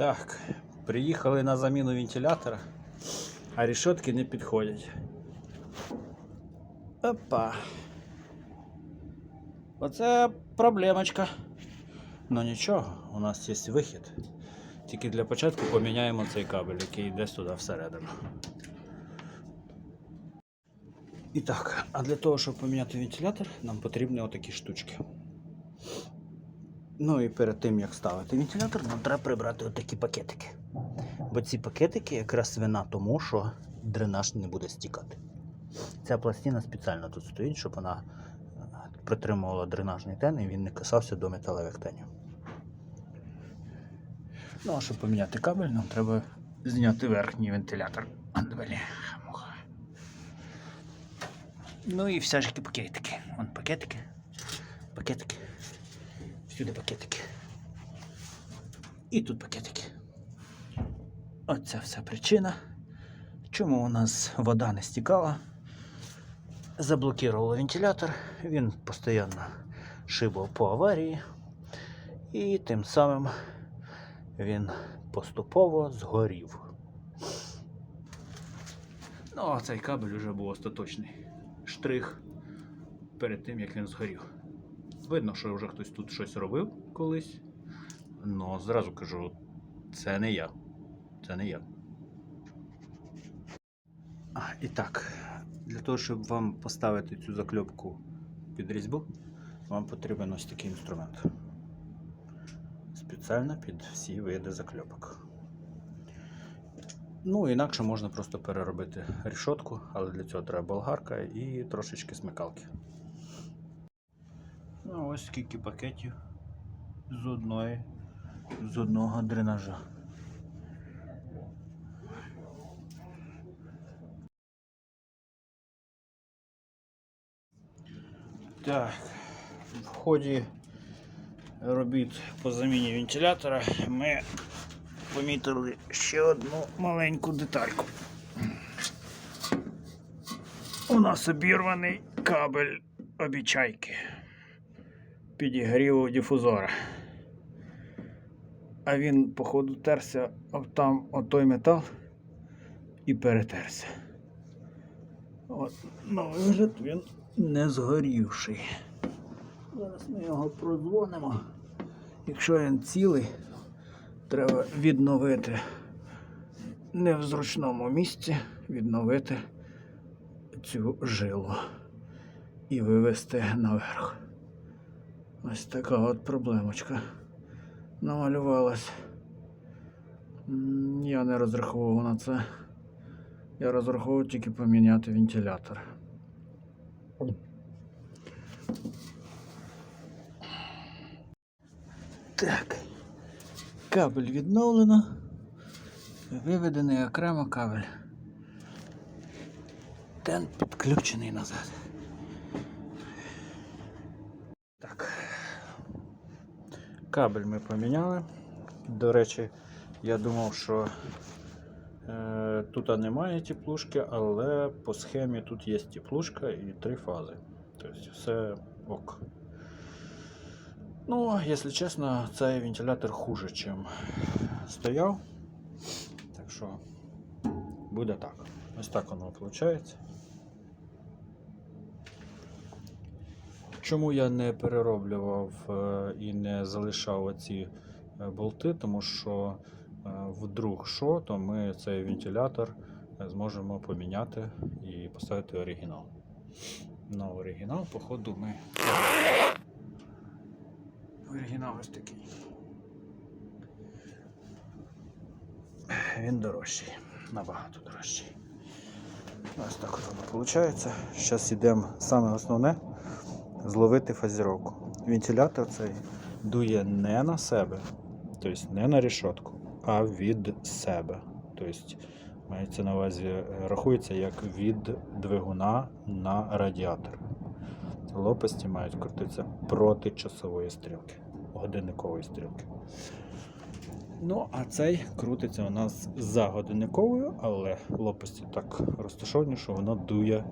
Так, приїхали на заміну вентилятора, а рішотки не підходять. Опа. Оце проблемочка. Ну нічого, у нас є вихід. Тільки для початку поміняємо цей кабель, який йде сюди всередину. І так, а для того, щоб поміняти вентилятор, нам потрібні отакі штучки. Ну і перед тим як ставити вентилятор, нам треба прибрати отакі пакетики. Бо ці пакетики якраз вина тому, що дренаж не буде стікати. Ця пластина спеціально тут стоїть, щоб вона е, притримувала дренажний тен і він не касався до металевих тенів. Ну, а щоб поміняти кабель, нам треба зняти верхній вентилятор. Андвелі, муха. Ну і всякі пакетики. Вон пакетики. Пакетики. Всюди пакетики. І тут пакетики. Оце вся причина, чому у нас вода не стікала. Заблокував вентилятор, він постійно шибав по аварії, і тим самим він поступово згорів. Ну, а цей кабель вже був остаточний штрих перед тим, як він згорів. Видно, що вже хтось тут щось робив колись. Ну, зразу кажу, це не я. Це не я. А, і так, для того, щоб вам поставити цю закльопку під різьбу, вам потрібен ось такий інструмент. Спеціально під всі види закльопок. Ну, інакше можна просто переробити рішотку, але для цього треба болгарка і трошечки смикалки. Ну, ось скільки пакетів з одної, з одного дренажа. Так, в ході робіт по заміні вентилятора ми помітили ще одну маленьку детальку. У нас обірваний кабель обічайки підігріву дифузора. А він, походу, терся там о той метал і перетерся. От, на вигляд він не згорівший. Зараз ми його продзвонимо. Якщо він цілий, треба відновити не в зручному місці, відновити цю жилу і вивести наверх. Ось така от проблемочка намалювалась. Я не розраховував на це. Я розраховував тільки поміняти вентилятор. Так. Кабель відновлено. Виведений окремо кабель. Тен підключений назад. Кабель ми поміняли. До речі, я думав, що е, тут немає теплушки, але по схемі тут є теплушка і три фази. Тобто все ок. Ну, якщо чесно, цей вентилятор хуже, ніж стояв. Так що буде так. Ось так воно виходить. Чому я не перероблював е, і не залишав оці е, болти, тому що е, вдруг що, то ми цей вентилятор зможемо поміняти і поставити оригінал. На оригінал, походу, ми. Оригінал ось такий. Він дорожчий, набагато дорожчий. Ось так воно виходить. Зараз йдемо саме основне зловити фазіровку. Вентилятор цей дує не на себе, тобто не на рішотку, а від себе. Тобто мається на увазі, е, рахується як від двигуна на радіатор. Лопасті мають крутитися проти часової стрілки, годинникової стрілки. Ну, а цей крутиться у нас за годинниковою, але лопасті так розташовані, що воно дує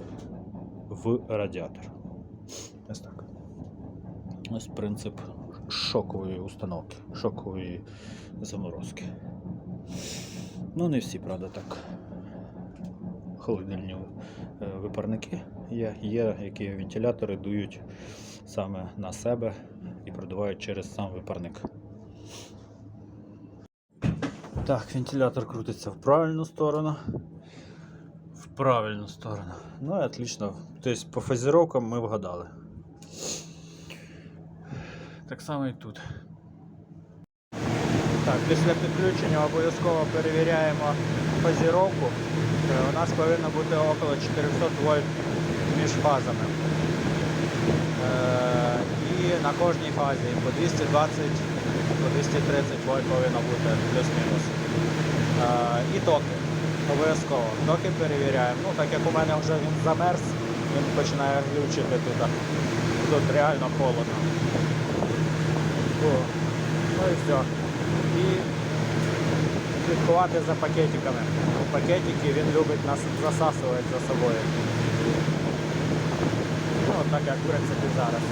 в радіатор. Ось так. Ось принцип шокової установки, шокової заморозки. Ну, не всі, правда, так. Холодильні е, випарники є, є, які вентилятори дують саме на себе і продувають через сам випарник. Так, вентилятор крутиться в правильну сторону. Правильну сторону. Ну і отлично. Тобто по фазіровкам ми вгадали. Так само і тут. Так, після підключення обов'язково перевіряємо фазіровку. Е, У нас повинно бути около 400 вольт між фазами. Е, І на кожній фазі по 220 по 230 вольт повинно бути плюс-мінус. Е, І токи. Обов'язково. Токи перевіряємо. Ну, так як у мене вже він замерз, він починає глючити тут. Тут реально холодно. О, Ну і все. І слідкувати за пакетиками. Пакетики він любить нас засасувати за собою. Ну, так як в принципі зараз.